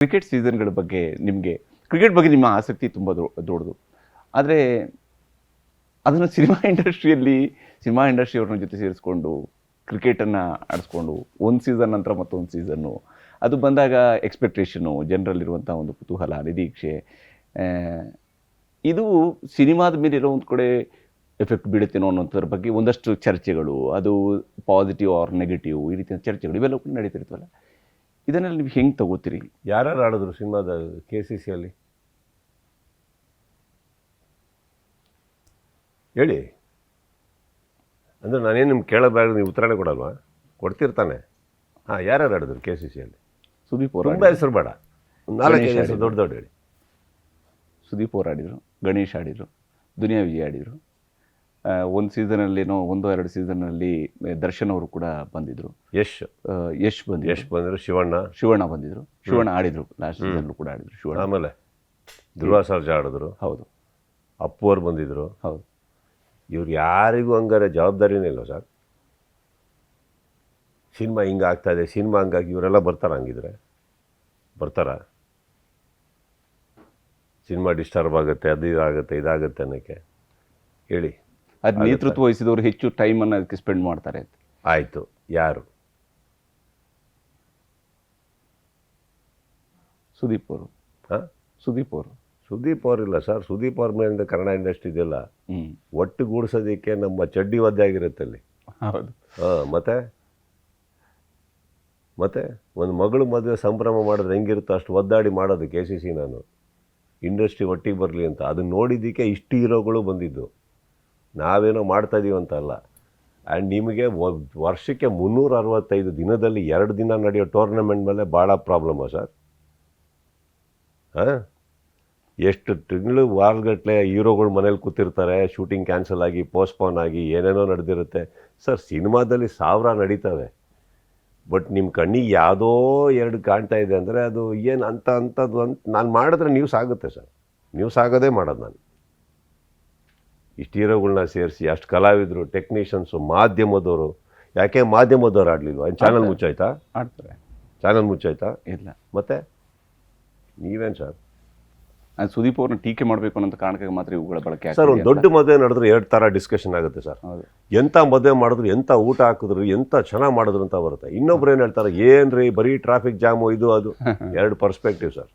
Cricket ಸೀಸನ್ಗಳ ಬಗ್ಗೆ ನಿಮಗೆ cricket ಬಗ್ಗೆ ನಿಮ್ಮ ಆಸಕ್ತಿ ತುಂಬ ದೊಡ್ಡದು. ಆದರೆ, ಅದನ್ನು ಸಿನಿಮಾ ಇಂಡಸ್ಟ್ರಿಯಲ್ಲಿ ಸಿನಿಮಾ ಇಂಡಸ್ಟ್ರಿ ಅವ್ರನ್ನ ಜೊತೆ ಸೇರಿಸ್ಕೊಂಡು ಕ್ರಿಕೆಟನ್ನು ಆಡಿಸ್ಕೊಂಡು, ಒಂದು ಸೀಸನ್ ನಂತರ ಮತ್ತೊಂದು ಸೀಸನ್ನು ಅದು ಬಂದಾಗ ಎಕ್ಸ್ಪೆಕ್ಟೇಷನು ಜನರಲ್ಲಿರುವಂಥ ಒಂದು ಕುತೂಹಲ, ನಿರೀಕ್ಷೆ. ಇದು ಸಿನಿಮಾದ ಮೇಲೆ ಇರೋ ಒಂದು ಕಡೆ ಎಫೆಕ್ಟ್ ಬೀಳುತ್ತೇನೋ ಅನ್ನೋದ್ರ ಬಗ್ಗೆ ಒಂದಷ್ಟು ಚರ್ಚೆಗಳು. ಅದು ಪಾಸಿಟಿವ್ ಆರ್ ನೆಗೆಟಿವ್ ಈ ರೀತಿಯ ಚರ್ಚೆಗಳು ಇವೆಲ್ಲ ಕೂಡ ನಡೀತಿರ್ತವಲ್ಲ ಇದನ್ನೆಲ್ಲ ನೀವು ಹೆಂಗೆ ತಗೋತೀರಿ? ಯಾರ್ಯಾರು ಆಡಿದ್ರು ಸಿನಿಮಾದ ಕೆ ಸಿ ಸಿಯಲ್ಲಿ ಹೇಳಿ. ಅಂದರೆ ನಾನೇನು ನಿಮ್ಗೆ ಕೇಳಬಾರ್ದು ನೀವು ಉತ್ತರನೇ ಕೊಡಲ್ವಾ? ಕೊಡ್ತಿರ್ತಾನೆ. ಹಾಂ ಯಾರ್ಯಾರು ಆಡಿದ್ರು ಕೆ ಸಿ ಸಿಯಲ್ಲಿ ಸುದೀಪ್ ಅವ್ರು ತುಂಬ ಹೆಸರು ಬೇಡ. ನಾಲ್ಕು ಹೆಸರು ದೊಡ್ಡ ದೊಡ್ಡ ಹೇಳಿ. ಸುದೀಪ್ ಅವ್ರು ಆಡಿದರು. ಗಣೇಶ್ ಆಡಿದರು. ದುನಿಯಾ ವಿಜಯ್ ಆಡಿದರು. ಒಂದು ಸೀಸನಲ್ಲೇನೋ ಒಂದು ಎರಡು ಸೀಸನ್ನಲ್ಲಿ ದರ್ಶನ್ ಅವರು ಕೂಡ ಬಂದಿದ್ರು. ಯಶ್. ಯಶ್ ಬಂದ್ ಯಶ್ ಬಂದರು ಶಿವಣ್ಣ. ಶಿವಣ್ಣ ಬಂದಿದ್ರು. ಶಿವಣ್ಣ ಆಡಿದ್ರು. ಲಾಸ್ಟ್ ಸೀಸನ್ ಕೂಡ ಆಡಿದ್ರು ಶಿವಣ್ಣ. ಆಮೇಲೆ ಧ್ರುವ ಸರ್ಜಾ ಆಡಿದ್ರು. ಹೌದು. ಅಪ್ಪು ಅವ್ರು ಬಂದಿದ್ರು. ಹೌದು. ಇವ್ರು ಯಾರಿಗೂ ಹಂಗಾರೆ ಜವಾಬ್ದಾರಿನೇ ಇಲ್ಲ ಸರ್. ಸಿನಿಮಾ ಹಿಂಗೆ ಆಗ್ತಾ ಇದೆ ಸಿನಿಮಾ ಹಂಗಾಗಿ ಇವರೆಲ್ಲ ಬರ್ತಾರ ಹಂಗಿದ್ರೆ. ಬರ್ತಾರ? ಸಿನಿಮಾ ಡಿಸ್ಟರ್ಬ್ ಆಗುತ್ತೆ ಅದು ಇದಾಗುತ್ತೆ ಇದಾಗುತ್ತೆ ಅನ್ನೋಕ್ಕೆ. ಹೇಳಿ. ಅದು ನೇತೃತ್ವ ವಹಿಸಿದವರು ಹೆಚ್ಚು ಟೈಮನ್ನು ಅದಕ್ಕೆ ಸ್ಪೆಂಡ್ ಮಾಡ್ತಾರೆ ಆಯಿತು. ಯಾರು? ಸುದೀಪ್ ಅವರು. ಹಾಂ? ಸುದೀಪ್ ಅವರು. ಸುದೀಪ್ ಅವರಿಲ್ಲ ಸರ್. ಸುದೀಪ್ ಅವ್ರ ಮೇಲಿಂದ ಕನ್ನಡ ಇಂಡಸ್ಟ್ರಿ ಇದೆಲ್ಲ ಒಟ್ಟುಗೂಡಿಸೋದಕ್ಕೆ ನಮ್ಮ ಚಡ್ಡಿ ಒದ್ದೆ ಆಗಿರುತ್ತೆ ಅಲ್ಲಿ. ಹೌದು. ಹಾಂ ಮತ್ತೆ? ಮತ್ತೆ? ಒಂದು ಮಗಳು ಮದುವೆ ಸಂಭ್ರಮ ಮಾಡಿದ್ರೆ ಹೆಂಗಿರುತ್ತೋ ಅಷ್ಟು ಒದ್ದಾಡಿ ಮಾಡೋದು ಕೆ ಸಿ ಸಿ ನಾನು. ಇಂಡಸ್ಟ್ರಿ ಒಟ್ಟಿಗೆ ಬರಲಿ ಅಂತ. ಅದನ್ನ ನೋಡಿದ್ದಕ್ಕೆ ಇಷ್ಟು ಹೀರೋಗಳು ಬಂದಿದ್ದು. ನಾವೇನೋ ಮಾಡ್ತಾ ಅಂತ ಅಲ್ಲ. ಆ್ಯಂಡ್ ನಿಮಗೆ ವರ್ಷಕ್ಕೆ ಮುನ್ನೂರ ಅರವತ್ತೈದು ದಿನದಲ್ಲಿ ಎರಡು ದಿನ ನಡೆಯೋ ಟೂರ್ನಮೆಂಟ್ ಮೇಲೆ ಭಾಳ ಪ್ರಾಬ್ಲಮ್ಮ ಸರ್. ಹಾಂ? ಎಷ್ಟು ತಿಂಗಳು ವಾರಗಟ್ಟಲೆ ಹೀರೋಗಳು ಮನೇಲಿ ಕೂತಿರ್ತಾರೆ ಶೂಟಿಂಗ್ ಕ್ಯಾನ್ಸಲ್ ಆಗಿ ಪೋಸ್ಟ್ಪೋನ್ ಆಗಿ, ಏನೇನೋ ನಡೆದಿರುತ್ತೆ. ಸರ್ ಸಿನಿಮಾದಲ್ಲಿ ಸಾವಿರ ನಡೀತವೆ. ಬಟ್ ನಿಮ್ಮ ಕಣ್ಣಿಗೆ ಯಾವುದೋ ಎರಡು ಕಾಣ್ತಾ ಇದೆ ಅಂದರೆ ಅದು ಏನು ಅಂತ ಅಂಥದ್ದು ಅಂತ ನಾನು ಮಾಡಿದ್ರೆ ನ್ಯೂಸ್ ಆಗುತ್ತೆ ಸರ್. ನ್ಯೂಸ್ ಆಗೋದೇ ಮಾಡೋದು ನಾನು. ಇಷ್ಟು ಹೀರೋಗಳನ್ನ ಸೇರಿಸಿ ಅಷ್ಟು ಕಲಾವಿದರು ಟೆಕ್ನಿಷಿಯನ್ಸು ಮಾಧ್ಯಮದವರು ಯಾಕೆ ಮಾಧ್ಯಮದವ್ರು ಆಡಲಿಲ್ವಾ ಚಾನಲ್ ಮುಚ್ಚಾಯ್ತಾ? ಆಡ್ತಾರೆ ಚಾನಲ್ ಮುಚ್ಚಾಯ್ತಾ? ಇಲ್ಲ. ಮತ್ತೆ? ನೀವೇನು ಸರ್? ಅದು ಸುದೀಪ್ ಅವ್ರನ್ನ ಟೀಕೆ ಮಾಡಬೇಕು ಅನ್ನೋ ಕಾರಣಕ್ಕೆ ಮಾತ್ರ ಇವುಗಳ ಬಳಕೆ ಸರ್ ಒಂದು ದೊಡ್ಡ ಮದುವೆ ನಡೆದ್ರೆ ಎರಡು ಥರ ಡಿಸ್ಕಷನ್ ಆಗುತ್ತೆ ಸರ್. ಹೌದು. ಎಂಥ ಮದುವೆ ಮಾಡಿದ್ರು ಎಂಥ ಊಟ ಹಾಕಿದ್ರು ಎಂಥ ಚೆನ್ನಾಗಿ ಮಾಡಿದ್ರು ಅಂತ ಬರುತ್ತೆ. ಇನ್ನೊಬ್ರು ಏನು ಹೇಳ್ತಾರೆ ಏನ್ರಿ ಬರೀ ಟ್ರಾಫಿಕ್ ಜಾಮು ಇದು ಅದು. ಎರಡು ಪರ್ಸ್ಪೆಕ್ಟಿವ್ ಸರ್.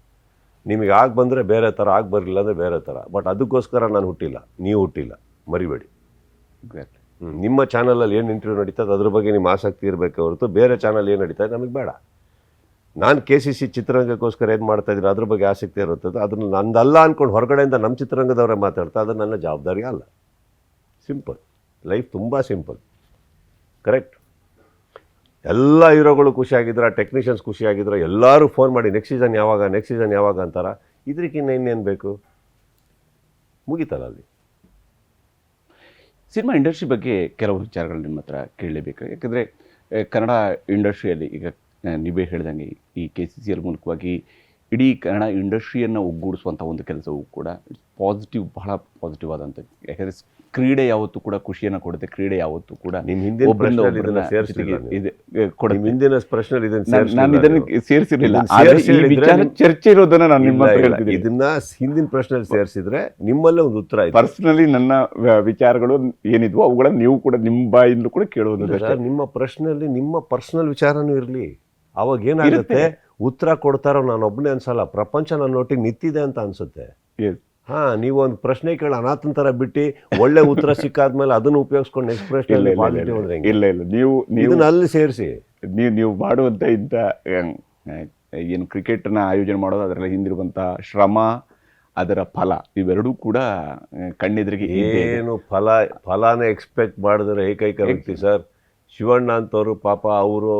ನಿಮಗೆ ಆಗಿ ಬಂದರೆ ಬೇರೆ ಥರ ಆಗಿ ಬರಲಿಲ್ಲ ಅಂದರೆ ಬೇರೆ ಥರ. ಬಟ್ ಅದಕ್ಕೋಸ್ಕರ ನಾನು ಹುಟ್ಟಿಲ್ಲ. ನೀವು ಹುಟ್ಟಿಲ್ಲ. ಮರಿಬೇಡಿ. ನಿಮ್ಮ ಚಾನಲಲ್ಲಿ ಏನು ಇಂಟರ್ವ್ಯೂ ನಡೀತದೆ ಅದ್ರ ಬಗ್ಗೆ ನಿಮ್ಮ ಆಸಕ್ತಿ ಇರಬೇಕು ಹೊರತು ಬೇರೆ ಚಾನಲ್ ಏನು ನಡೀತಾ ಇದೆ ನಮಗೆ ಬೇಡ. ನಾನು ಕೆ ಸಿ ಸಿ ಚಿತ್ರರಂಗಕ್ಕೋಸ್ಕರ ಏನು ಮಾಡ್ತಾ ಇದ್ದೀನಿ ಅದ್ರ ಬಗ್ಗೆ ಆಸಕ್ತಿ ಇರುತ್ತದೆ ಅದನ್ನು ನಂದಲ್ಲ ಅಂದ್ಕೊಂಡು ಹೊರಗಡೆಯಿಂದ ನಮ್ಮ ಚಿತ್ರರಂಗದವರೇ ಮಾತಾಡ್ತಾ ಅದು ನನ್ನ ಜವಾಬ್ದಾರಿ ಅಲ್ಲ. ಸಿಂಪಲ್ ಲೈಫ್ ತುಂಬ ಸಿಂಪಲ್ ಕರೆಕ್ಟ್ ಎಲ್ಲ ಹೀರೋಗಳು ಖುಷಿಯಾಗಿದ್ರೆ ಟೆಕ್ನಿಷಿಯನ್ಸ್ ಖುಷಿಯಾಗಿದ್ರೆ, ಎಲ್ಲರೂ ಫೋನ್ ಮಾಡಿ ನೆಕ್ಸ್ಟ್ ಸೀಸನ್ ಯಾವಾಗ ನೆಕ್ಸ್ಟ್ ಸೀಸನ್ ಯಾವಾಗ ಅಂತಾರ. ಇದಕ್ಕಿನ್ನ ಇನ್ನೇನು ಬೇಕು? ಮುಗೀತಲ್ಲ ಅಲ್ಲಿ. ಸಿನಿಮಾ ಇಂಡಸ್ಟ್ರಿ ಬಗ್ಗೆ ಕೆಲವು ವಿಚಾರಗಳು ನಿಮ್ಮ ಹತ್ರ ಕೇಳಲೇಬೇಕು. ಯಾಕಂದರೆ ಕನ್ನಡ ಇಂಡಸ್ಟ್ರಿಯಲ್ಲಿ ಈಗ ನೀವೇ ಹೇಳ್ದಂಗೆ ಈ ಕೆ ಸಿ ಸಿ ಎಲ್ ಮೂಲಕವಾಗಿ ಇಡೀ ಕನ್ನಡ ಇಂಡಸ್ಟ್ರಿಯನ್ನು ಒಗ್ಗೂಡಿಸುವಂಥ ಒಂದು ಕೆಲಸವೂ ಕೂಡ ಪಾಸಿಟಿವ್ ಬಹಳ ಪಾಸಿಟಿವ್ ಆದಂಥ ಯಾಕಂದರೆ ಕ್ರೀಡೆ ಯಾವತ್ತೂ ಕೂಡ ಖುಷಿಯನ್ನು ಕೊಡುತ್ತೆ ಕ್ರೀಡೆ ಯಾವತ್ತೂ ಕೂಡ ನಿಮ್ಮ ಹಿಂದಿನ ಒಬ್ಬರಿಂದ ಪ್ರಶ್ನೆಯಲ್ಲಿ ಇದನ್ನ ಒಬ್ಬರನ್ನ ಸೇರಿಸ್ಲಿಲ್ಲ ನೀವು. ಇದೆ ಕೊಡುತ್ತೆ. ನಿಮ್ಮ ಹಿಂದಿನ ಪ್ರಶ್ನೆಯಲ್ಲಿ ಇದನ್ನ ನಾನ್- ನಾನು ಸೇರ್ಸ್ಲಿಲ್ಲ ಇದನ್ನು ನೀವು. ಸೇರಿಸಿರ್ಲಿಲ್ಲ. ಇದನ್ನ ಆದರೆ ಸೇರ್ಸಿ ಈ ವಿಚಾರ ನಿಮ್- ಚರ್ಚೆ ಇರೋದನ್ನ ನಾನು ನಿಮ್ಮ ಇಲ್ಲ, ಹತ್ರ ಇಲ್ಲ. ಹೇಳ್ತಿದ್ದೀನಿ. ಇದನ್ನ ಹಿಂದಿನ ಪ್ರಶ್ನೆಯಲ್ಲಿ ಸೇರಿಸಿದ್ರೆ ನಿಮ್ಮಲ್ಲೇ ಒಂದು ಉತ್ತರ ಆಯ್ತು. ಪರ್ಸನಲಿ ನನ್ನ ವ- ವಿಚಾರಗಳು ಏನಿದ್ವು ಅವುಗಳನ್ನ ನೀವು ಕೂಡ ನಿಮ್ಮ ಬಾಯಿಂದಲೂ ಕೂಡ ಕೇಳೋದು ಸರ್, ನಿಮ್ಮ ಪ್ರಶ್ನೆಯಲ್ಲಿ ನಿಮ್ಮ ಪರ್ಸನಲ್ ವಿಚಾರನೂ ಇರಲಿ. ಅವಾಗ ಏನಾಗುತ್ತೆ? ಉತ್ತರ ಕೊಡ್ತಾರೋ ನಾನು ಒಬ್ಬನೇ ಅನ್ಸಲ್ಲ. ಪ್ರಪಂಚ ನನ್ನ ಒಟ್ಟಿಗೆ ನಿಂತಿದೆ ಅಂತ ಅನ್ಸುತ್ತೆ. ಹಾ ನೀವು ಒಂದು ಪ್ರಶ್ನೆ ಕೇಳಿ ಅನಾಥನ ಥರ ಬಿಟ್ಟು ಒಳ್ಳೆ ಉತ್ತರ ಸಿಕ್ಕಾದ್ಮೇಲೆ ಅದನ್ನು ಉಪಯೋಗಿಸ್ಕೊಂಡು ನೆಕ್ಸ್ಟ್ ಪ್ರಶ್ನೆ ಇಲ್ಲ ಇಲ್ಲ, ಇಲ್ಲ, ಅಂದ್ರೆ ಇಲ್ಲ ಹೆಂಗೆ? ಇಲ್ಲ ಇಲ್ಲ ನೀವು ನೀವು ಇದನ್ನ ಅಲ್ಲಿ ಸೇರಿಸಿ ನೀವು ನೀವು ಮಾಡುವಂಥ ಇಂಥ ಏನು ಕ್ರಿಕೆಟ್ನ ಆಯೋಜನೆ ಮಾಡೋದು ಅದರಲ್ಲಿ ಹಿಂದಿರುವಂಥ ಶ್ರಮ ಅದರ ಫಲ ಇವೆರಡೂ ಕೂಡ ಆ, ಕಣ್ಣೆದುರಿಗೆ ಇದೆ. ಏನು ಫಲ ಫಲಾನ ಎಕ್ಸ್ಪೆಕ್ಟ್ ಮಾಡಿದ್ರೆ ಏಕೈಕ ವ್ಯಕ್ತಿ ಸರ್ ಶಿವಣ್ಣ ಅಂತವ್ರು ಪಾಪ ಅವರು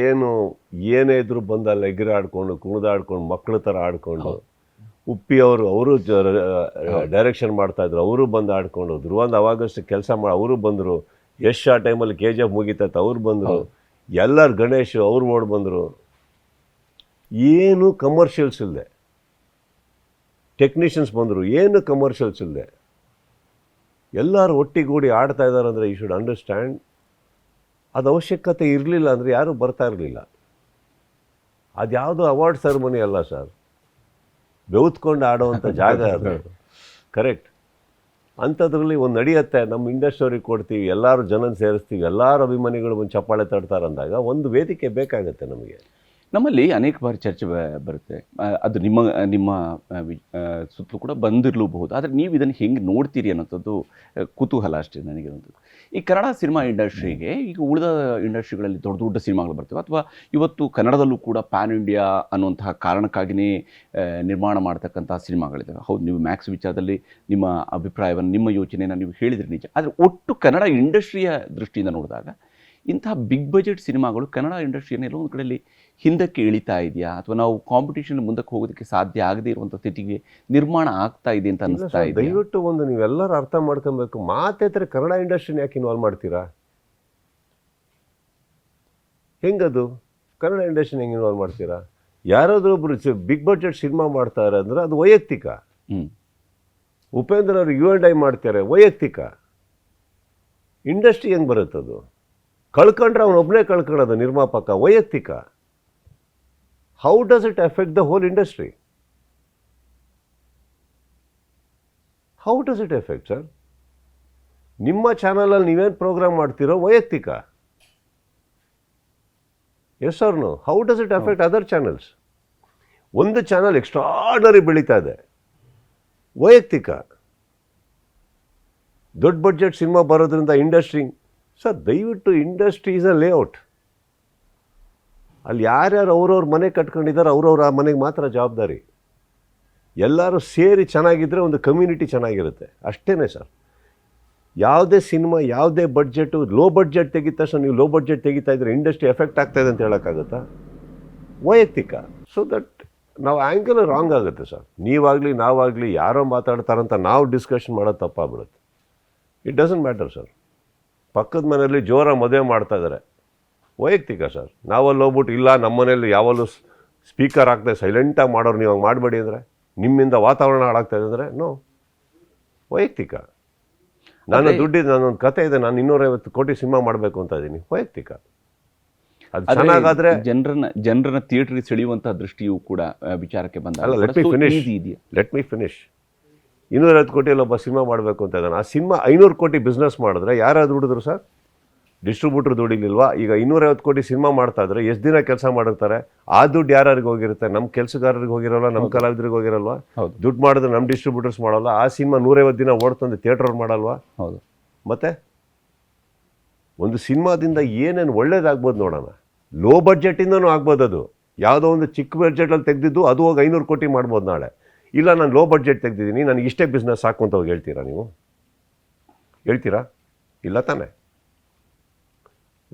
ಏನು ಏನೇ ಇದ್ರು ಬಂದು ಅಲ್ಲಿ ಎಗಿರಾಡ್ಕೊಂಡು ಕುಣಿದಾಡ್ಕೊಂಡು ಮಕ್ಕಳ ಥರ ಆಡ್ಕೊಂಡು ಉಪ್ಪಿ ಅವರು ಅವರು ಡೈರೆಕ್ಷನ್ ಮಾಡ್ತಾ ಇದ್ರು. ಅವರು ಬಂದು ಆಡ್ಕೊಂಡು ಒಂದು ಅವಾಗಷ್ಟು ಕೆಲಸ ಮಾಡಿ ಅವರು ಬಂದರು. ಯಶ್ ಆ ಟೈಮಲ್ಲಿ ಕೆ ಜಿ ಎಫ್ ಮುಗಿತೈತೆ ಅವ್ರು ಬಂದರು. ಎಲ್ಲರೂ ಗಣೇಶ್ ಅವ್ರು ಓಡ್ ಬಂದರು. ಏನು ಕಮರ್ಷಿಯಲ್ಸ್ ಇಲ್ಲದೆ ಟೆಕ್ನಿಷಿಯನ್ಸ್ ಬಂದರು. ಏನು ಕಮರ್ಷಿಯಲ್ಸ್ ಇಲ್ಲದೆ ಎಲ್ಲರೂ ಒಟ್ಟಿಗೂಡಿ ಆಡ್ತಾ ಇದ್ದಾರೆ ಅಂದರೆ ಯು ಶುಡ್ ಅಂಡರ್ಸ್ಟ್ಯಾಂಡ್ ಅದು ಅವಶ್ಯಕತೆ ಇರಲಿಲ್ಲ ಅಂದರೆ ಯಾರೂ ಬರ್ತಾ ಇರಲಿಲ್ಲ. ಅದು ಯಾವುದೋ ಅವಾರ್ಡ್ ಸೆರೆಮನಿ ಅಲ್ಲ ಸರ್ ಬೆವುತ್ಕೊಂಡು ಆಡೋವಂಥ ಜಾಗ ಅದು. ಕರೆಕ್ಟ್ ಅಂಥದ್ರಲ್ಲಿ ಒಂದು ನಡೆಯುತ್ತೆ. ನಮ್ಮ ಇಂಡಸ್ಟ್ರಿಯವ್ರಿಗೆ ಕೊಡ್ತೀವಿ ಎಲ್ಲರೂ ಜನನ ಸೇರಿಸ್ತೀವಿ ಎಲ್ಲರೂ ಅಭಿಮಾನಿಗಳು ಒಂದು ಚಪ್ಪಾಳೆ ತಡ್ತಾರೆ ಅಂದಾಗ ಒಂದು ವೇದಿಕೆ ಬೇಕಾಗುತ್ತೆ ನಮಗೆ. ನಮ್ಮಲ್ಲಿ ಅನೇಕ ಬಾರಿ ಚರ್ಚೆ ಬರುತ್ತೆ. ಅದು ನಿಮ್ಮ ನಿಮ್ಮ ಸುತ್ತಲೂ ಕೂಡ ಬಂದಿರಲೂಬಹುದು. ಆದರೆ ನೀವು ಇದನ್ನು ಹೆಂಗೆ ನೋಡ್ತೀರಿ ಅನ್ನೋಂಥದ್ದು ಕುತೂಹಲ ಅಷ್ಟೇ ನನಗಿರುವಂಥದ್ದು ಈ ಕನ್ನಡ ಸಿನಿಮಾ ಇಂಡಸ್ಟ್ರಿಗೆ ಈಗ ಉಳಿದ ಇಂಡಸ್ಟ್ರಿಗಳಲ್ಲಿ ದೊಡ್ಡ ದೊಡ್ಡ ಸಿನಿಮಾಗಳು ಬರ್ತವೆ. ಅಥವಾ ಇವತ್ತು ಕನ್ನಡದಲ್ಲೂ ಕೂಡ ಪ್ಯಾನ್ ಇಂಡಿಯಾ ಅನ್ನುವಂತಹ ಕಾರಣಕ್ಕಾಗಿಯೇ ನಿರ್ಮಾಣ ಮಾಡ್ತಕ್ಕಂಥ ಸಿನಿಮಾಗಳಿದ್ದಾವೆ ಹೌದು ನೀವು ಮ್ಯಾಕ್ಸ್ ವಿಚಾರದಲ್ಲಿ ನಿಮ್ಮ ಅಭಿಪ್ರಾಯವನ್ನು ನಿಮ್ಮ ಯೋಚನೆಯನ್ನು ನೀವು ಹೇಳಿದ್ರಿ ನಿಜ. ಆದರೆ ಒಟ್ಟು ಕನ್ನಡ ಇಂಡಸ್ಟ್ರಿಯ ದೃಷ್ಟಿಯಿಂದ ನೋಡಿದಾಗ ಇಂತಹ ಬಿಗ್ ಬಜೆಟ್ ಸಿನಿಮಾಗಳು ಕನ್ನಡ ಇಂಡಸ್ಟ್ರಿಯನ್ನು ಎಲ್ಲೋ ಒಂದು ಕಡೆಯಲ್ಲಿ ಹಿಂದಕ್ಕೆ ಇಳಿತಾ ಇದೆಯಾ? ಅಥವಾ ನಾವು ಕಾಂಪಿಟೇಷನ್ ಮುಂದಕ್ಕೆ ಹೋಗೋದಕ್ಕೆ ಸಾಧ್ಯ ಆಗದೇ ಇರುವಂಥ ಸ್ಥಿತಿಗೆ ನಿರ್ಮಾಣ ಆಗ್ತಾ ಇದೆ ಅಂತ ಅನಿಸ್ತಾ ಇದೆ ದಯವಿಟ್ಟು ಒಂದು ನೀವೆಲ್ಲರೂ ಅರ್ಥ ಮಾಡ್ಕೊಬೇಕು. ಮಾತೇತರ ಕನ್ನಡ ಇಂಡಸ್ಟ್ರಿನ ಯಾಕೆ ಇನ್ವಾಲ್ವ್ ಮಾಡ್ತೀರಾ? ಹೆಂಗದು? ಕನ್ನಡ ಇಂಡಸ್ಟ್ರಿನ ಹೆಂಗೆ ಇನ್ವಾಲ್ವ್ ಮಾಡ್ತೀರಾ? ಯಾರಾದರೂ ಒಬ್ಬರು ಬಿಗ್ ಬಜೆಟ್ ಸಿನಿಮಾ ಮಾಡ್ತಾರೆ ಅಂದ್ರೆ ಅದು ವೈಯಕ್ತಿಕ. ಉಪೇಂದ್ರ ಅವರು ಯು ಆ್ಯಂಡ್ ಐ ಮಾಡ್ತಾರೆ ವೈಯಕ್ತಿಕ. ಇಂಡಸ್ಟ್ರಿ ಹೆಂಗೆ ಬರುತ್ತದು? ಕಳ್ಕೊಂಡ್ರೆ ಅವನೊಬ್ಬನೇ ಕಳ್ಕೊಳ್ಳೋದು ನಿರ್ಮಾಪಕ ವೈಯಕ್ತಿಕ. How does it affect the whole industry how does it affect sir ನಿಮ್ಮ ಚಾನಲಲ್ಲಿ ನೀವೇನು ಪ್ರೋಗ್ರಾಮ್ ಮಾಡ್ತೀರೋ ವೈಯಕ್ತಿಕ? Yes sir no how does it affect other channels ಒಂದು ಚಾನಲ್ ಎಕ್ಸ್ಟ್ರಾರ್ಡನರಿ ಬೆಳೀತಾ ಇದೆ. ವೈಯಕ್ತಿಕ. ದೊಡ್ಡ ಬಡ್ಜೆಟ್ ಸಿನಿಮಾ ಬರೋದ್ರಿಂದ ಇಂಡಸ್ಟ್ರಿ ಸರ್ ದಯವಿಟ್ಟು ಇಂಡಸ್ಟ್ರಿ ಈಸ್ ಅ ಲೇಔಟ್ ಅಲ್ಲಿ ಯಾರ್ಯಾರು ಅವ್ರವ್ರ ಮನೆ ಕಟ್ಕೊಂಡಿದ್ದಾರೆ, ಅವ್ರವ್ರ ಆ ಮನೆಗೆ ಮಾತ್ರ ಜವಾಬ್ದಾರಿ. ಎಲ್ಲರೂ ಸೇರಿ ಚೆನ್ನಾಗಿದ್ದರೆ ಒಂದು ಕಮ್ಯುನಿಟಿ ಚೆನ್ನಾಗಿರುತ್ತೆ. ಅಷ್ಟೇ ಸರ್ ಯಾವುದೇ ಸಿನಿಮಾ ಯಾವುದೇ ಬಡ್ಜೆಟು ಲೋ ಬಡ್ಜೆಟ್ ತೆಗಿದ ತಕ್ಷಣ ನೀವು ಲೋ ಬಡ್ಜೆಟ್ ತೆಗಿತಾ ಇದ್ರೆ ಇಂಡಸ್ಟ್ರಿ ಎಫೆಕ್ಟ್ ಆಗ್ತಾ ಇದೆ ಅಂತ ಹೇಳೋಕ್ಕಾಗುತ್ತಾ? ವೈಯಕ್ತಿಕ. ಸೊ ದಟ್ ನಾವು ಆ್ಯಂಗಲ್ ರಾಂಗ್ ಆಗುತ್ತೆ ಸರ್ ನೀವಾಗಲಿ, ನಾವಾಗಲಿ ಯಾರೋ ಮಾತಾಡ್ತಾರಂತ ನಾವು ಡಿಸ್ಕಷನ್ ಮಾಡೋದು ತಪ್ಪಾಗ್ಬಿಡುತ್ತೆ. ಇಟ್ ಡಸಂಟ್ ಮ್ಯಾಟರ್ ಸರ್ ಪಕ್ಕದ ಮನೆಯಲ್ಲಿ ಜೋರ ಮದುವೆ ಮಾಡ್ತಾ ಇದ್ದಾರೆ ವೈಯಕ್ತಿಕ ಸರ್. ನಾವಲ್ಲಿ ಹೋಗ್ಬಿಟ್ಟು ಇಲ್ಲ ನಮ್ಮನೇಲಿ ಯಾವಲ್ಲೂ ಸ್ಪೀಕರ್ ಆಗ್ತದೆ ಸೈಲೆಂಟಾಗಿ ಮಾಡೋರು ನೀವು ಹಂಗೆ ಮಾಡಬೇಡಿ ಅಂದರೆ ನಿಮ್ಮಿಂದ ವಾತಾವರಣ ಹಾಳಾಗ್ತದೆ ಅಂದರೆ ನೋ ವೈಯಕ್ತಿಕ. ನಾನು ದುಡ್ಡಿದ್ದು ನಾನೊಂದು ಕತೆ ಇದೆ ನಾನು ಇನ್ನೂರೈವತ್ತು ಕೋಟಿ ಸಿನಿಮಾ ಮಾಡಬೇಕು ಅಂತ ಇದ್ದೀನಿ ವೈಯಕ್ತಿಕ. ಅದು ಚೆನ್ನಾಗಾದ್ರೆ ಜನರನ್ನ ಜನರನ್ನ ಥಿಯೇಟ್ರಿಗೆ ಸೆಳೆಯುವಂತಹ ದೃಷ್ಟಿಯು ಕೂಡ ವಿಚಾರಕ್ಕೆ ಬಂದ ಅಲ್ಲ let me finish let me finish ಇನ್ನೂರೈವತ್ತು ಕೋಟಿಯಲ್ಲಿ ಒಬ್ಬ ಸಿನಿಮಾ ಮಾಡಬೇಕು ಅಂತ ಇದ್ದಾನೆ. ಆ ಸಿನಿಮಾ ಐನೂರು ಕೋಟಿ ಬಿಸ್ನೆಸ್ ಮಾಡಿದ್ರೆ ಯಾರು ಹುಡಿದ್ರು ಸರ್? ಡಿಸ್ಟ್ರಿಬ್ಯೂಟರ್ ದುಡಿಲಿಲ್ವಾ? ಈಗ ಇನ್ನೂರೈವತ್ತು ಕೋಟಿ ಸಿನಿಮಾ ಮಾಡ್ತಾ ಇದ್ರೆ ಎಷ್ಟು ದಿನ ಕೆಲಸ ಮಾಡಿರ್ತಾರೆ? ಆ ದುಡ್ಡು ಯಾರ್ಯಾರಿಗೆ ಹೋಗಿರುತ್ತೆ? ನಮ್ಮ ಕೆಲಸಗಾರರಿಗೆ ಹೋಗಿರಲ್ಲ ನಮ್ಮ ಕಲಾವಿದರಿಗೆ ಹೋಗಿರಲ್ವಾ. ದುಡ್ಡು ಮಾಡಿದ್ರೆ ನಮ್ಮ ಡಿಸ್ಟ್ರಿಬ್ಯೂಟರ್ಸ್ ಮಾಡಲ್ಲ ಆ ಸಿನಿಮಾ ನೂರೈವತ್ತು ದಿನ ಓಡ್ತಂದು ಥಿಯೇಟರ್ ಮಾಡಲ್ವಾ? ಹೌದು. ಮತ್ತೆ? ಒಂದು ಸಿನಿಮಾದಿಂದ ಏನೇನು ಒಳ್ಳೇದಾಗ್ಬೋದು ನೋಡೋಣ. ಲೋ ಬಡ್ಜೆಟಿಂದನೂ ಆಗ್ಬೋದು ಅದು. ಯಾವುದೋ ಒಂದು ಚಿಕ್ಕ ಬಡ್ಜೆಟಲ್ಲಿ ತೆಗೆದಿದ್ದು ಅದು ಹೋಗಿ ಐನೂರು ಕೋಟಿ ಮಾಡ್ಬೋದು ನಾಳೆ. ಇಲ್ಲ ನಾನು ಲೋ ಬಡ್ಜೆಟ್ ತೆಗೆದಿದ್ದೀನಿ. ನನಗೆ ಇಷ್ಟೇ ಬಿಸ್ನೆಸ್ ಸಾಕು ಅಂತ ಹೋಗಿ ಹೇಳ್ತೀರಾ ನೀವು? ಹೇಳ್ತೀರಾ? ಇಲ್ಲ ತಾನೆ.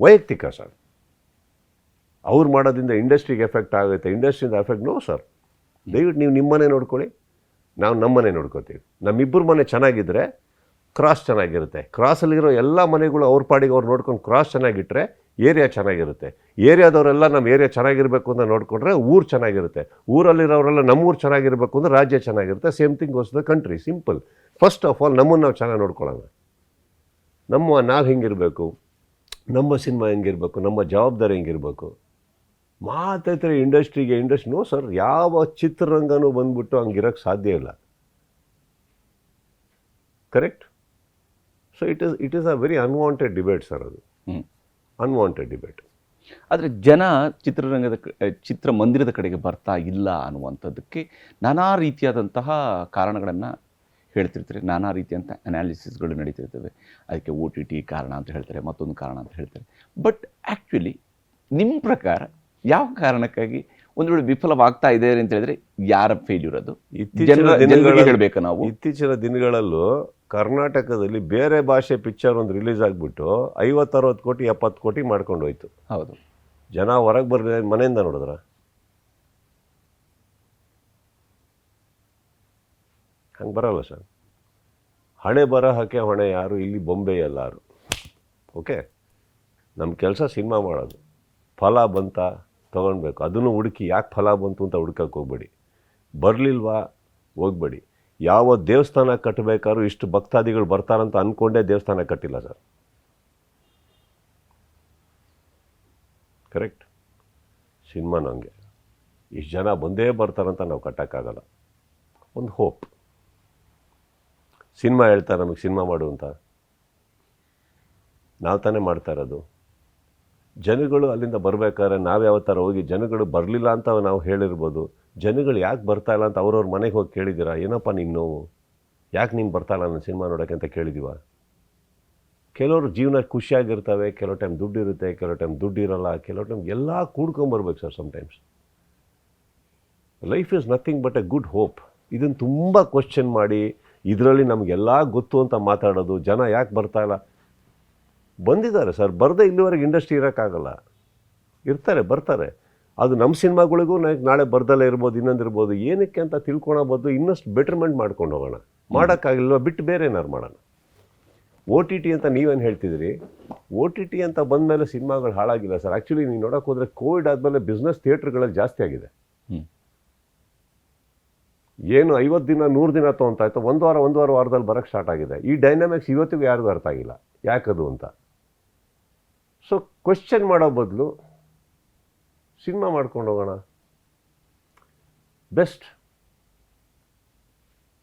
ವೈಯಕ್ತಿಕ ಸರ್. ಅವ್ರು ಮಾಡೋದ್ರಿಂದ ಇಂಡಸ್ಟ್ರಿಗೆ ಎಫೆಕ್ಟ್ ಆಗುತ್ತೆ ಇಂಡಸ್ಟ್ರಿಯಿಂದ ಎಫೆಕ್ಟ್ ನೋ ಸರ್ ದಯವಿಟ್ಟು ನೀವು ನಿಮ್ಮನೆ ನೋಡ್ಕೊಳ್ಳಿ. ನಾವು ನಮ್ಮನೆ ನೋಡ್ಕೋತೀವಿ. ನಮ್ಮಿಬ್ಬರ ಮನೆ ಚೆನ್ನಾಗಿದ್ದರೆ ಕ್ರಾಸ್ ಚೆನ್ನಾಗಿರುತ್ತೆ. ಕ್ರಾಸಲ್ಲಿರೋ ಎಲ್ಲ ಮನೆಗಳು ಅವ್ರ ಪಾಡಿಗೆ ಅವ್ರು ನೋಡ್ಕೊಂಡು ಕ್ರಾಸ್ ಚೆನ್ನಾಗಿಟ್ಟರೆ ಏರಿಯಾ ಚೆನ್ನಾಗಿರುತ್ತೆ. ಏರಿಯಾದವರೆಲ್ಲ ನಮ್ಮ ಏರಿಯಾ ಚೆನ್ನಾಗಿರಬೇಕು ಅಂತ ನೋಡಿಕೊಂಡ್ರೆ ಊರು ಚೆನ್ನಾಗಿರುತ್ತೆ. ಊರಲ್ಲಿರೋರೆಲ್ಲ ನಮ್ಮ ಊರು ಚೆನ್ನಾಗಿರಬೇಕು ಅಂದರೆ ರಾಜ್ಯ ಚೆನ್ನಾಗಿರುತ್ತೆ. Same thing goes the country simple first of all ನಮ್ಮನ್ನು ನಾವು ಚೆನ್ನಾಗಿ ನೋಡ್ಕೊಳ್ಳೋಣ. ನಮ್ಮ ನಾವು ಹೆಂಗಿರಬೇಕು? ನಮ್ಮ ಸಿನಿಮಾ ಹೆಂಗಿರಬೇಕು ನಮ್ಮ ಜವಾಬ್ದಾರಿ ಹೆಂಗಿರಬೇಕು. ಮಾತೈತ್ರೆ ಇಂಡಸ್ಟ್ರಿಗೆ ಇಂಡಸ್ಟ್ರಿ ನೋ ಸರ್ ಯಾವ ಚಿತ್ರರಂಗನೂ ಬಂದ್ಬಿಟ್ಟು ಹಂಗಿರೋಕ್ಕೆ ಸಾಧ್ಯ ಇಲ್ಲ. Correct so it is it is a very unwanted debate sir ಅದು. ಅನ್ವಾಂಟೆಡ್ ಡಿಬೇಟ್ ಆದರೆ ಜನ ಚಿತ್ರರಂಗದ ಚಿತ್ರಮಂದಿರದ ಕಡೆಗೆ ಬರ್ತಾ ಇಲ್ಲ ಅನ್ನುವಂಥದ್ದಕ್ಕೆ ನಾನಾ ರೀತಿಯಾದಂತಹ ಕಾರಣಗಳನ್ನು ಹೇಳ್ತಿರ್ತಾರೆ. ನಾನಾ ರೀತಿಯಂಥ ಅನಾಲಿಸಿಸ್ಗಳು ನಡೀತಿರ್ತವೆ. ಅದಕ್ಕೆ ಒ ಟಿ ಟಿ ಕಾರಣ ಅಂತ ಹೇಳ್ತಾರೆ ಮತ್ತೊಂದು ಕಾರಣ ಅಂತ ಹೇಳ್ತಾರೆ. ಬಟ್ ಆ್ಯಕ್ಚುಲಿ ನಿಮ್ಮ ಪ್ರಕಾರ ಯಾವ ಕಾರಣಕ್ಕಾಗಿ ಒಂದು ವೇಳೆ ವಿಫಲವಾಗ್ತಾ ಇದೆ ಅಂತ ಹೇಳಿದ್ರೆ ಯಾರ ಫೇಲ್ಯೂರ್ ಅದು? ಹೇಳಬೇಕಾ ನಾವು? ಇತ್ತೀಚಿನ ದಿನಗಳಲ್ಲೂ ಕರ್ನಾಟಕದಲ್ಲಿ ಬೇರೆ ಭಾಷೆ ಪಿಕ್ಚರ್ ಒಂದು ರಿಲೀಸ್ ಆಗಿಬಿಟ್ಟು ಐವತ್ತರವತ್ತು ಕೋಟಿ ಎಪ್ಪತ್ತು ಕೋಟಿ ಮಾಡ್ಕೊಂಡು ಹೋಯ್ತು ಹೌದು. ಜನ ಹೊರಗೆ ಬರ್ಲಿ ಮನೆಯಿಂದ ನೋಡಿದ್ರ? ಹಂಗೆ ಬರಲ್ಲ ಸರ್. ಹಣೆ ಬರಹಕ್ಕೆ ಹೊಣೆ ಯಾರು, ಇಲ್ಲಿ ಬೊಂಬೆ ಎಲ್ಲಾರು. ಓಕೆ? ನಮ್ಮ ಕೆಲಸ ಸಿನಿಮಾ ಮಾಡೋದು. ಫಲ ಬಂತ ತೊಗೊಳ್ಬೇಕು ಅದನ್ನು ಹುಡುಕಿ ಯಾಕೆ ಫಲ ಬಂತು ಅಂತ ಹುಡ್ಕಕ್ಕೆ ಹೋಗ್ಬೇಡಿ. ಬರಲಿಲ್ವಾ? ಹೋಗ್ಬೇಡಿ. ಯಾವ ದೇವಸ್ಥಾನ ಕಟ್ಟಬೇಕಾದ್ರೂ ಇಷ್ಟು ಭಕ್ತಾದಿಗಳು ಬರ್ತಾರಂತ ಅಂದ್ಕೊಂಡೇ ದೇವಸ್ಥಾನ ಕಟ್ಟಿಲ್ಲ ಸರ್. ಕರೆಕ್ಟ್? ಸಿನಿಮಾನು ಹಂಗೆ ಇಷ್ಟು ಜನ ಬಂದೇ ಬರ್ತಾರಂತ ನಾವು ಕಟ್ಟೋಕ್ಕಾಗಲ್ಲ. ಒಂದು ಹೋಪ್. ಸಿನಿಮಾ ಹೇಳ್ತಾರೆ ನಮಗೆ ಸಿನಿಮಾ ಮಾಡು ಅಂತ. ನಾವು ತಾನೇ ಮಾಡ್ತಾ ಇರೋದು. ಜನಗಳು ಅಲ್ಲಿಂದ ಬರಬೇಕಾದ್ರೆ ನಾವು ಯಾವ ಥರ ಹೋಗಿ ಜನಗಳು ಬರಲಿಲ್ಲ ಅಂತ ನಾವು ಹೇಳಿರ್ಬೋದು. ಜನಗಳು ಯಾಕೆ ಬರ್ತಾ ಇಲ್ಲ ಅಂತ ಅವ್ರವ್ರ ಮನೆಗೆ ಹೋಗಿ ಕೇಳಿದ್ದೀರಾ? ಏನಪ್ಪ ನಿನ್ನ ನೋವು? ಯಾಕೆ ನೀನು ಬರ್ತಾ ಇಲ್ಲ ನನ್ನ ಸಿನಿಮಾ ನೋಡೋಕೆ ಅಂತ ಕೇಳಿದೀವ? ಕೆಲವರು ಜೀವನ ಖುಷಿಯಾಗಿರ್ತವೆ, ಕೆಲವು ಟೈಮ್ ದುಡ್ಡು ಇರುತ್ತೆ ಕೆಲವು ಟೈಮ್ ದುಡ್ಡು ಇರಲ್ಲ ಕೆಲವು ಟೈಮ್ ಎಲ್ಲ ಕೂಡ್ಕೊಂಬರ್ಬೇಕು sir sometimes life is nothing but a good hope ಇದನ್ನು ತುಂಬ ಕ್ವಶನ್ ಮಾಡಿ ಇದರಲ್ಲಿ ನಮಗೆಲ್ಲ ಗೊತ್ತು ಅಂತ ಮಾತಾಡೋದು ಜನ ಯಾಕೆ ಬರ್ತಾ ಇಲ್ಲ? ಬಂದಿದ್ದಾರೆ ಸರ್ ಬರದೇ ಇಲ್ಲಿವರೆಗೆ ಇಂಡಸ್ಟ್ರಿ ಇರೋಕ್ಕಾಗಲ್ಲ. ಇರ್ತಾರೆ ಬರ್ತಾರೆ. ಅದು ನಮ್ಮ ಸಿನಿಮಾಗಳಿಗೂ ನಾಳೆ ಬರ್ದಲ್ಲೇ ಇರ್ಬೋದು ಇನ್ನೊಂದು ಇರ್ಬೋದು ಏನಕ್ಕೆ ಅಂತ ತಿಳ್ಕೊಳೋ ಬದಲು ಇನ್ನಷ್ಟು ಬೆಟರ್ಮೆಂಟ್ ಮಾಡ್ಕೊಂಡು ಹೋಗೋಣ. ಮಾಡೋಕ್ಕಾಗಿಲ್ವ? ಬಿಟ್ಟು ಬೇರೆ ಏನಾರು ಮಾಡೋಣ. ಓ ಟಿ ಟಿ ಅಂತ ನೀವೇನು ಹೇಳ್ತಿದ್ದೀರಿ? ಓ ಟಿ ಟಿ ಅಂತ ಬಂದಮೇಲೆ ಸಿನಿಮಾಗಳು ಹಾಳಾಗಿಲ್ಲ ಸರ್. ಆ್ಯಕ್ಚುಲಿ ನೀವು ನೋಡೋಕೆ ಹೋದರೆ ಕೋವಿಡ್ ಆದಮೇಲೆ ಬಿಸ್ನೆಸ್ ಥಿಯೇಟ್ರ್ಗಳಲ್ಲಿ ಜಾಸ್ತಿ ಆಗಿದೆ. ಏನು ಐವತ್ತು ದಿನ, ನೂರು ದಿನ ತೊಗೊತಾ ಇತ್ತು ಒಂದು ವಾರ ಒಂದು ವಾರ ವಾರದಲ್ಲಿ ಬರೋಕ್ಕೆ ಸ್ಟಾರ್ಟ್ ಆಗಿದೆ. ಈ ಡೈನಾಮಿಕ್ಸ್ ಇವತ್ತಿಗೂ ಯಾರಿಗೂ ಅರ್ಥ ಆಗಿಲ್ಲ. ಯಾಕದು ಅಂತ? ಸೊ ಕ್ವಶನ್ ಮಾಡೋ ಬದಲು ಸಿನಿಮಾ ಮಾಡ್ಕೊಂಡು ಹೋಗೋಣ. ಬೆಸ್ಟ್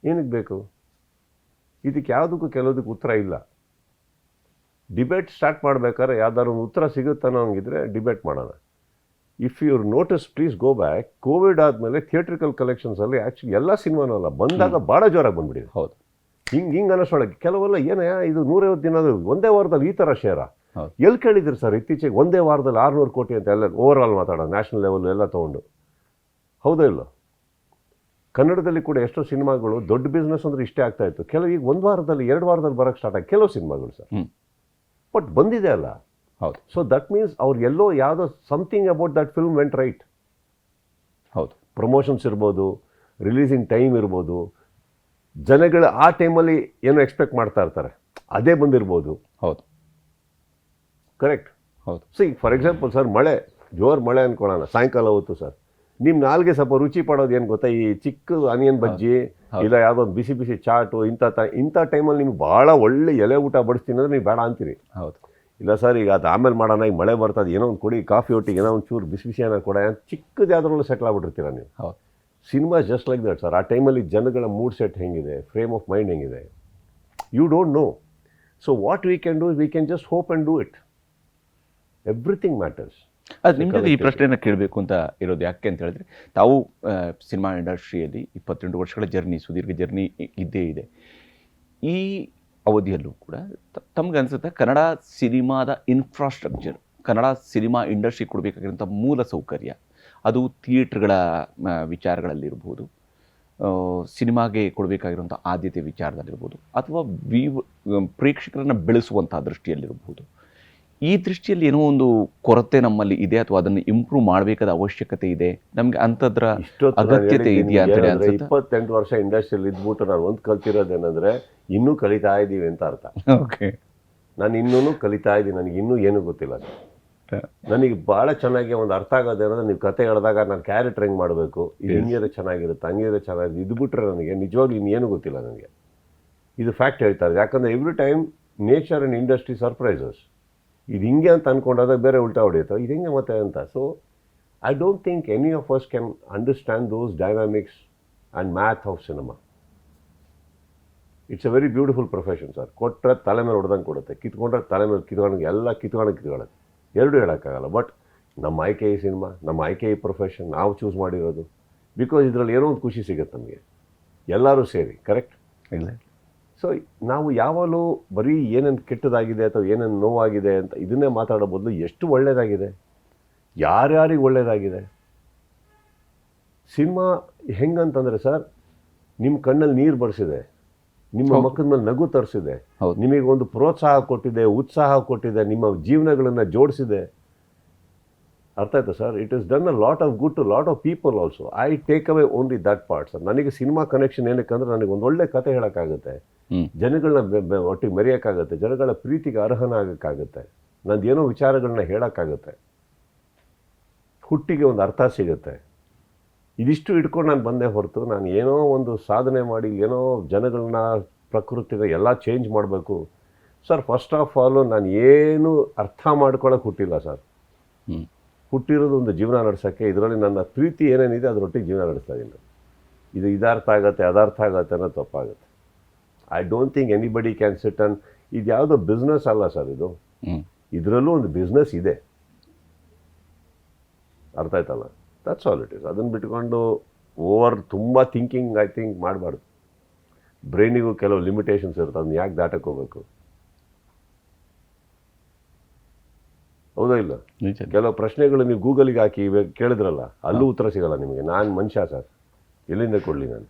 ಏನಕ್ಕೆ ಬೇಕು? ಇದಕ್ಕೆ ಯಾವುದಕ್ಕೂ ಕೆಲವುದಕ್ಕೆ ಉತ್ತರ ಇಲ್ಲ. ಡಿಬೇಟ್ ಸ್ಟಾರ್ಟ್ ಮಾಡ್ಬೇಕಾದ್ರೆ ಯಾವ್ದಾದ್ರು ಒಂದು ಉತ್ತರ ಸಿಗುತ್ತನ್ನೋ ಹಂಗಿದ್ರೆ ಡಿಬೇಟ್ ಮಾಡೋಣ. If your notice please go back covid ಆದಮೇಲೆ ಥಿಯೇಟ್ರಿಕಲ್ ಕಲೆಕ್ಷನ್ಸಲ್ಲಿ ಆ್ಯಕ್ಚುಲಿ ಎಲ್ಲ ಸಿನಿಮಾನೂ ಅಲ್ಲ ಬಂದಾಗ ಭಾಳ ಜೋರಾಗಿ ಬಂದ್ಬಿಟ್ಟಿದೆ. ಹೌದು. ಹಿಂಗೆ ಹಿಂಗೆ ಅನ್ನೋಷ್ಟೊಳಗೆ ಕೆಲವೆಲ್ಲ ಏನೇ ಇದು ನೂರೈವತ್ತು ದಿನ ಒಂದೇ ವಾರದಲ್ಲಿ ಈ ಥರ ಶೇರ. ಎಲ್ಲಿ ಕೇಳಿದ್ರಿ ಸರ್ ಇತ್ತೀಚೆಗೆ ಒಂದೇ ವಾರದಲ್ಲಿ ಆರುನೂರು ಕೋಟಿ ಅಂತ ಎಲ್ಲ ಓವರ್ ಆಲ್ ಮಾತಾಡೋದು ನ್ಯಾಷನಲ್ ಲೆವೆಲ್ ಎಲ್ಲ ತೊಗೊಂಡು. ಹೌದಾ ಇಲ್ಲ? ಕನ್ನಡದಲ್ಲಿ ಕೂಡ ಎಷ್ಟೋ ಸಿನಿಮಾಗಳು ದೊಡ್ಡ ಬಿಸ್ನೆಸ್ ಅಂದ್ರೆ ಇಷ್ಟೇ ಆಗ್ತಾ ಇತ್ತು. ಕೆಲವು ಈಗ ಒಂದು ವಾರದಲ್ಲಿ ಎರಡು ವಾರದಲ್ಲಿ ಬರೋಕ್ಕೆ ಸ್ಟಾರ್ಟ್ ಆಗಿ ಕೆಲವು ಸಿನಿಮಾಗಳು ಸರ್. ಬಟ್ ಬಂದಿದೆ ಅಲ್ಲ. ಹೌದು. ಸೊ ದಟ್ ಮೀನ್ಸ್ ಅವ್ರು ಎಲ್ಲೋ ಯಾವುದೋ something about that film went right ಹೌದು. ಪ್ರಮೋಷನ್ಸ್ ಇರ್ಬೋದು ರಿಲೀಸಿಂಗ್ ಟೈಮ್ ಇರ್ಬೋದು ಜನಗಳು ಆ ಟೈಮಲ್ಲಿ ಏನೋ ಎಕ್ಸ್ಪೆಕ್ಟ್ ಮಾಡ್ತಾ ಇರ್ತಾರೆ. ಅದೇ ಬಂದಿರ್ಬೋದು. ಹೌದು. ಕರೆಕ್ಟ್ ಹೌದು. ಸೊ ಈಗ ಫಾರ್ ಎಕ್ಸಾಂಪಲ್ ಸರ್ ಮಳೆ ಜೋರು ಮಳೆ ಅನ್ಕೊಳ್ಳೋಣ ಸಾಯಂಕಾಲ ಹೊತ್ತು ಸರ್ ನಿಮ್ಮ ನಾಲ್ಗೆ ಸ್ವಲ್ಪ ರುಚಿ ಪಡೋದು ಏನು ಗೊತ್ತಾ? ಈ ಚಿಕ್ಕ ಆನಿಯನ್ ಬಜ್ಜಿ. ಇಲ್ಲ ಯಾವುದೋ ಒಂದು ಬಿಸಿ ಬಿಸಿ ಚಾಟು ಇಂಥ ತ ಇಂಥ ಟೈಮಲ್ಲಿ ನಿಮ್ಗೆ ಭಾಳ ಒಳ್ಳೆ ಎಲೆ ಊಟ ಬಡಿಸ್ತೀನಿ ಅಂದ್ರೆ ನೀವು ಬೇಡ ಅಂತೀರಿ. ಹೌದು. ಇಲ್ಲ ಸರ್ ಈಗ ಅದು ಆಮೇಲೆ ಮಾಡೋಣ ಈಗ ಮಳೆ ಬರ್ತದೆ ಏನೋ ಒಂದು ಕೊಡಿ ಕಾಫಿ ಒಟ್ಟಿಗೆ ಏನೋ ಒಂದು ಚೂರು ಬಿಸಿ ಬಿಸಿ ಏನೋ ಕೊಡ ಚಿಕ್ಕದು ಯಾವ್ದ್ರಲ್ಲೂ ಸೆಟ್ಲ್ ಆಗ್ಬಿಟ್ಟಿರ್ತೀರ ನೀವು. ಹೌದು. Cinema just like that sir ಆ ಟೈಮಲ್ಲಿ ಜನಗಳ ಮೂಡ್ ಸೆಟ್ ಹೆಂಗಿದೆ ಫ್ರೇಮ್ ಆಫ್ ಮೈಂಡ್ ಹೆಂಗಿದೆ? You don't know so what we can do we can just hope and do it everything matters ಅದು ನಿಮ್ಮ ಜೊತೆ ಈ ಪ್ರಶ್ನೆಯನ್ನು ಕೇಳಬೇಕು ಅಂತ ಇರೋದು ಯಾಕೆ ಅಂತ ಹೇಳಿದ್ರೆ ತಾವು ಸಿನಿಮಾ ಇಂಡಸ್ಟ್ರಿಯಲ್ಲಿ ಇಪ್ಪತ್ತೆಂಟು ವರ್ಷಗಳ ಜರ್ನಿ ಸುದೀರ್ಘ ಜರ್ನಿ ಇದ್ದೇ ಇದೆ. ಈ ಅವಧಿಯಲ್ಲೂ ಕೂಡ ತಮ್ಗೆ ಅನ್ಸುತ್ತೆ ಕನ್ನಡ ಸಿನಿಮಾದ ಇನ್ಫ್ರಾಸ್ಟ್ರಕ್ಚರ್ ಕನ್ನಡ ಸಿನಿಮಾ ಇಂಡಸ್ಟ್ರಿ ಕೊಡಬೇಕಾಗಿರೋಂಥ ಮೂಲ ಸೌಕರ್ಯ. ಅದು ಥಿಯೇಟ್ರ್ಗಳ ವಿಚಾರಗಳಲ್ಲಿರ್ಬೋದು ಸಿನಿಮಾಗೆ ಕೊಡಬೇಕಾಗಿರುವಂಥ ಆದ್ಯತೆ ವಿಚಾರದಲ್ಲಿರ್ಬೋದು, ಅಥವಾ ವಿ ಪ್ರೇಕ್ಷಕರನ್ನು ಬೆಳೆಸುವಂಥ ದೃಷ್ಟಿಯಲ್ಲಿರ್ಬೋದು. ಈ ದೃಷ್ಟಿಯಲ್ಲಿ ಏನೋ ಒಂದು ಕೊರತೆ ನಮ್ಮಲ್ಲಿ ಇದೆ ಅಥವಾ ಅದನ್ನು ಇಂಪ್ರೂವ್ ಮಾಡಬೇಕಾದ ಅವಶ್ಯಕತೆ ಇದೆ? ನಮಗೆ ಅಂತದ್ರ ಅಗತ್ಯತೆ ಇದೆಯಾ ಅಂತ ಹೇಳಿ ಇಪ್ಪತ್ತೆಂಟು ವರ್ಷ ಇಂಡಸ್ಟ್ರಿಯಲ್ಲಿ ಇದ್ಬಿಟ್ಟು ನಾನು ಒಂದು ಕಲ್ತಿರೋದೇನಂದ್ರೆ ಇನ್ನೂ ಕಲಿತಾ ಇದ್ದೀವಿ ಅಂತ ಅರ್ಥ. ಓಕೆ. ನಾನು ಇನ್ನೂ ಕಲಿತಾ ಇದ್ದೀನಿ ನನಗೆ ಇನ್ನೂ ಏನೂ ಗೊತ್ತಿಲ್ಲ. ನನಗೆ ಭಾಳ ಚೆನ್ನಾಗಿ ಒಂದು ಅರ್ಥ ಆಗೋದೇನಂದ್ರೆ ನೀವು ಕತೆ ಹೇಳಿದಾಗ ನಾನು ಕ್ಯಾರೆಕ್ಟರ್ ಹೆಂಗೆ ಮಾಡಬೇಕು ಇದು ಹಿಂಗಿದ್ರೆ ಚೆನ್ನಾಗಿರುತ್ತೆ ಹಂಗಿದ್ರೆ ಚೆನ್ನಾಗಿರುತ್ತೆ ಇದು ಬಿಟ್ಟರೆ ನನಗೆ ನಿಜವಾಗ್ಲೂ ಇನ್ನೇನು ಗೊತ್ತಿಲ್ಲ ನನಗೆ. ಇದು ಫ್ಯಾಕ್ಟ್ ಹೇಳ್ತಾರೆ. ಯಾಕಂದರೆ every time nature and industry surprises ಇದು ಹಿಂಗೆ ಅಂತ ಅಂದ್ಕೊಂಡಾಗ ಬೇರೆ ಉಲ್ಟಾ ಹೊಡೆಯುತ್ತೋ, ಇದು ಹೆಂಗೆ ಮತ್ತೆ ಅಂತ. So I don't think any of us can understand those dynamics and math of cinema it's a very beautiful profession sir ಕೊಟ್ಟರೆ ತಲೆ ಮೇಲೆ ಹೊಡೆದಂಗೆ ಕೊಡುತ್ತೆ, ಕಿತ್ಕೊಂಡ್ರೆ ತಲೆ ಮೇಲೆ ಕಿತ್ಕೊಂಡಂಗೆ ಎಲ್ಲ ಕಿತ್ಕೊಂಡು ಕಿತ್ಕೊಳ್ಳೋದು. ಎರಡೂ ಹೇಳೋಕ್ಕಾಗಲ್ಲ ಬಟ್ ನಮ್ಮ ಆಯ್ಕೆ ಈ ಸಿನಿಮಾ ನಮ್ಮ ಆಯ್ಕೆ ಈ ಪ್ರೊಫೆಷನ್ ನಾವು ಚೂಸ್ ಮಾಡಿರೋದು ಬಿಕಾಸ್ ಇದರಲ್ಲಿ ಏನೋ ಒಂದು ಖುಷಿ ಸಿಗುತ್ತೆ ನಮಗೆ. ಎಲ್ಲರೂ ಸೇರಿ ಕರೆಕ್ಟ್ ಇಲ್ಲ. ಸೊ ನಾವು ಯಾವಾಗಲೂ ಬರೀ ಏನೇನು ಕೆಟ್ಟದಾಗಿದೆ ಅಥವಾ ಏನೇನು ನೋವಾಗಿದೆ ಅಂತ ಇದನ್ನೇ ಮಾತಾಡೋ ಬದಲು ಎಷ್ಟು ಒಳ್ಳೆಯದಾಗಿದೆ ಯಾರ್ಯಾರಿಗೆ ಒಳ್ಳೆಯದಾಗಿದೆ ಸಿನಿಮಾ ಹೆಂಗಂತಂದರೆ ಸರ್ ನಿಮ್ಮ ಕಣ್ಣಲ್ಲಿ ನೀರು ಬರೆಸಿದೆ. ನಿಮ್ಮ ಮಕ್ಕಳ ಮೇಲೆ ನಗು ತರಿಸಿದೆ. ನಿಮಗೆ ಒಂದು ಪ್ರೋತ್ಸಾಹ ಕೊಟ್ಟಿದೆ ಉತ್ಸಾಹ ಕೊಟ್ಟಿದೆ ನಿಮ್ಮ ಜೀವನಗಳನ್ನು ಜೋಡಿಸಿದೆ. ಅರ್ಥ ಆಯ್ತಾ sir? It is done a lot of good to lot of people also I take away only that part sir ನನಗೆ ಸಿನಿಮಾ ಕನೆಕ್ಷನ್ ಏನಕ್ಕೆ ಅಂದರೆ ನನಗೆ ಒಂದು ಒಳ್ಳೆ ಕತೆ ಹೇಳೋಕ್ಕಾಗುತ್ತೆ. ಜನಗಳನ್ನ ಒಟ್ಟಿಗೆ ಮೆರೆಯೋಕ್ಕಾಗುತ್ತೆ ಜನಗಳ ಪ್ರೀತಿಗೆ ಅರ್ಹನಾಗಕ್ಕಾಗುತ್ತೆ ನಂದು ಏನೋ ವಿಚಾರಗಳನ್ನ ಹೇಳೋಕ್ಕಾಗುತ್ತೆ. ಹುಟ್ಟಿಗೆ ಒಂದು ಅರ್ಥ ಸಿಗುತ್ತೆ. ಇದಿಷ್ಟು ಇಟ್ಕೊಂಡು ನಾನು ಬಂದೆ ಹೊರತು ನಾನು ಏನೋ ಒಂದು ಸಾಧನೆ ಮಾಡಿ ಏನೋ ಜನಗಳನ್ನ ಪ್ರಕೃತಿನ ಎಲ್ಲ ಚೇಂಜ್ ಮಾಡಬೇಕು. ಸರ್ ಫಸ್ಟ್ ಆಫ್ ಆಲು ನಾನು ಏನು ಅರ್ಥ ಮಾಡ್ಕೊಳಕ್ಕೆ ಹುಟ್ಟಿಲ್ಲ ಸರ್ ಹುಟ್ಟಿರೋದು ಒಂದು ಜೀವನ ನಡೆಸೋಕ್ಕೆ ಇದರಲ್ಲಿ ನನ್ನ ಪ್ರೀತಿ ಏನೇನಿದೆ ಅದರೊಟ್ಟಿಗೆ ಜೀವನ ನಡೆಸ್ತಾ ಇದ್ದೀನಿ. ಇದು ಇದಾರ್ಥ ಆಗತ್ತೆ ಅದಾರ್ಥ ಆಗತ್ತೆ ಅನ್ನೋ ತಪ್ಪಾಗುತ್ತೆ. I don't think anybody can sit on ಇದು ಯಾವುದೋ ಬಿಸ್ನೆಸ್ ಅಲ್ಲ ಸರ್ ಇದು. ಇದರಲ್ಲೂ ಒಂದು ಬಿಸ್ನೆಸ್ ಇದೆ. ಅರ್ಥ ಆಯ್ತಲ್ಲ? ದಟ್ಸ್ ಆಲ್ ಇಟ್ ಇಸ್ ಅದನ್ನು ಬಿಟ್ಕೊಂಡು ಓವರ್ ತುಂಬ ಥಿಂಕಿಂಗ್ ಐ ಥಿಂಕ್ ಮಾಡಬಾರ್ದು. ಬ್ರೈನಿಗೂ ಕೆಲವು ಲಿಮಿಟೇಷನ್ಸ್ ಇರುತ್ತೆ. ಅದನ್ನ ಯಾಕೆ ದಾಟಕ್ಕೆ ಹೋಗ್ಬೇಕು? ಹೌದಾ ಇಲ್ಲ ಕೆಲವು ಪ್ರಶ್ನೆಗಳು ನೀವು ಗೂಗಲಿಗೆ ಹಾಕಿ ಕೇಳಿದ್ರಲ್ಲ ಅಲ್ಲೂ ಉತ್ತರ ಸಿಗಲ್ಲ ನಿಮಗೆ. ನಾನು ಮನುಷ್ಯ ಸರ್. ಎಲ್ಲಿಂದ ಕೊಡಲಿ ನಾನು?